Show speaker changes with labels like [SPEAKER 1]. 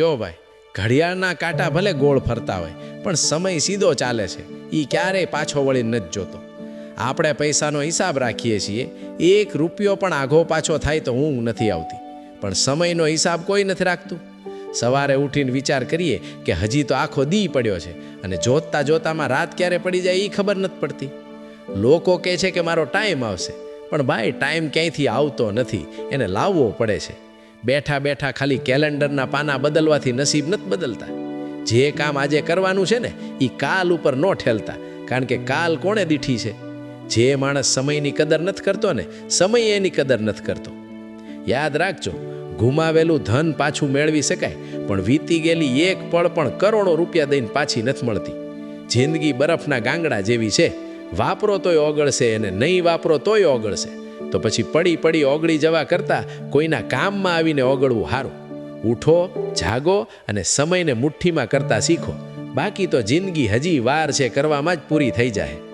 [SPEAKER 1] જો ભાઈ, ઘડિયાળના કાંટા ભલે ગોળ ફરતા હોય, પણ સમય સીધો ચાલે છે. એ ક્યારેય પાછો વળી નથી જોતો. આપણે પૈસાનો હિસાબ રાખીએ છીએ. એક રૂપિયો પણ આઘો પાછો થાય તો ઊંઘ નથી આવતી. પણ સમયનો હિસાબ કોઈ નથી રાખતું. સવારે ઉઠીને વિચાર કરીએ કે હજી તો આખો દી પડ્યો છે અને જોતતા જોતામાં રાત ક્યારે પડી જાય એ ખબર નથી પડતી. લોકો કહે છે કે મારો ટાઈમ આવશે, પણ ભાઈ, ટાઈમ ક્યાંયથી આવતો નથી, એને લાવવો પડે છે. બેઠા બેઠા ખાલી કેલેન્ડરના પાના બદલવાથી નસીબ નથી બદલતા. જે કામ આજે કરવાનું છે ને એ કાલ ઉપર ન ઠેલતા, કારણ કે કાલ કોણે દીઠી છે? જે માણસ સમયની કદર નથી કરતો ને, સમય એની કદર નથી કરતો. યાદ રાખજો, ગુમાવેલું ધન પાછું મેળવી શકાય, પણ વીતી ગયેલી એક પળ પણ કરોડો રૂપિયા દઈને પાછી નથી મળતી. જિંદગી બરફના ગાંગડા જેવી છે. વાપરો તોય ઓગળશે અને નહીં વાપરો તોય ઓગળશે. તો પછી પડી પડી ઓગળી જવા કરતાં કોઈના કામમાં આવીને ઓગળવું સારું ઉઠો, જાગો અને સમયને મુઠ્ઠીમાં કરતા શીખો. બાકી તો જિંદગી હજી વાર છે, કરવામાં જ પૂરી થઈ જાય.